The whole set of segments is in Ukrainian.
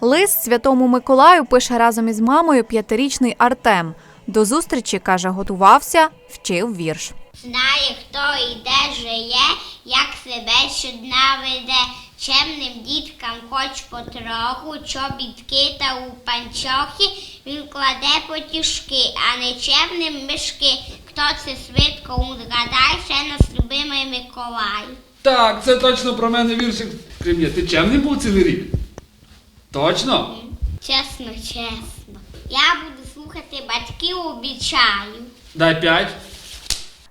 Лист святому Миколаю пише разом із мамою п'ятирічний Артем. До зустрічі каже, готувався, вчив вірш. Знає, хто і де жиє, як себе щодня веде. Чемним діткам хоч потроху, чобітки та у панчохи він кладе потішки, а нечемним мишки. Хто це швидко угадає, ще нас любимий Миколай. Так, це точно про мене віршик. Крем'я, ти чемний був цілий рік? Точно? Чесно, чесно. Я буду слухати батьків, обіцяю. Дай п'ять.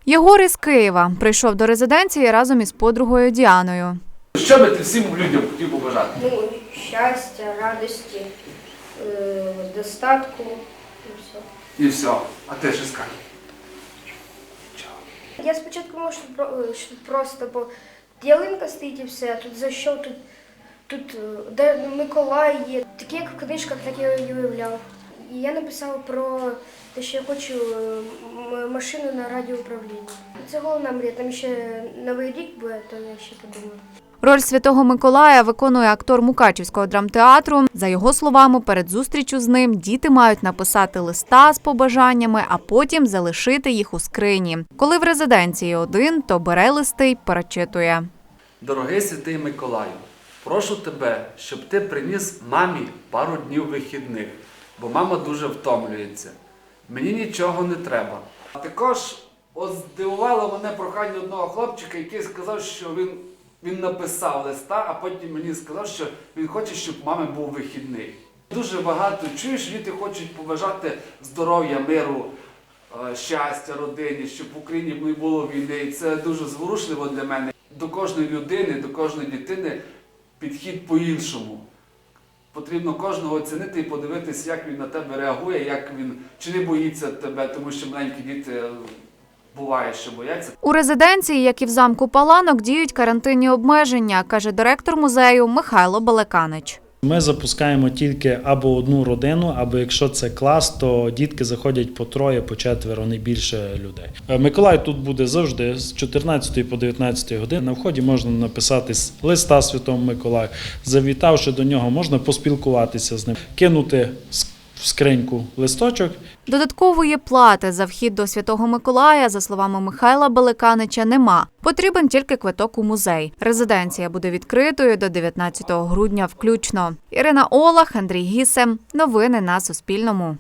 Єгор із Києва прийшов до резиденції разом із подругою Діаною. Що би ти всім людям хотів побажати? Ну, щастя, радості, е, достатку і все. І все. А ти що скажеш? Я спочатку можу що про- е, що просто, бо ялинка стоїть і все, а тут за що тут, тут е, де Миколай є. Таке як в книжках, так я і уявляв. І я написала про те, що я хочу е, машину на радіоуправлінні. Це головна мрія, там ще новий рік буде, то я ще подумаю. Роль святого Миколая виконує актор Мукачівського драмтеатру. За його словами, перед зустрічю з ним діти мають написати листа з побажаннями, а потім залишити їх у скрині. Коли в резиденції один, то бере листи й перечитує. Дорогий святий Миколаю, прошу тебе, щоб ти приніс мамі пару днів вихідних, бо мама дуже втомлюється. Мені нічого не треба. А також здивувало мене прохання одного хлопчика, який сказав, що він, він написав листа, а потім мені сказав, що він хоче, щоб мами був вихідний. Дуже багато чуєш, діти хочуть побажати здоров'я, миру, е, щастя родині, щоб в Україні не було війни. І це дуже зворушливо для мене. До кожної людини, до кожної дитини підхід по-іншому. Потрібно кожного оцінити і подивитися, як він на тебе реагує, як він чи не боїться тебе, тому що маленькі діти е, буває, що бояться. У резиденції, як і в замку Паланок, діють карантинні обмеження, каже директор музею Михайло Балеканич. Ми запускаємо тільки або одну родину, або якщо це клас, то дітки заходять по троє, по четверо, не більше людей. Е, Миколай тут буде завжди з 14 по 19 години. На вході можна написати листа Святому Миколаю. Завітавши до нього, можна поспілкуватися з ним, кинути скриньку листочок Додаткової плати за вхід до Святого Миколая, за словами Михайла Баликанича, нема. Потрібен тільки квиток у музей. Резиденція буде відкритою до 19 грудня включно. Ірина Олах, Андрій Гісем. Новини на Суспільному.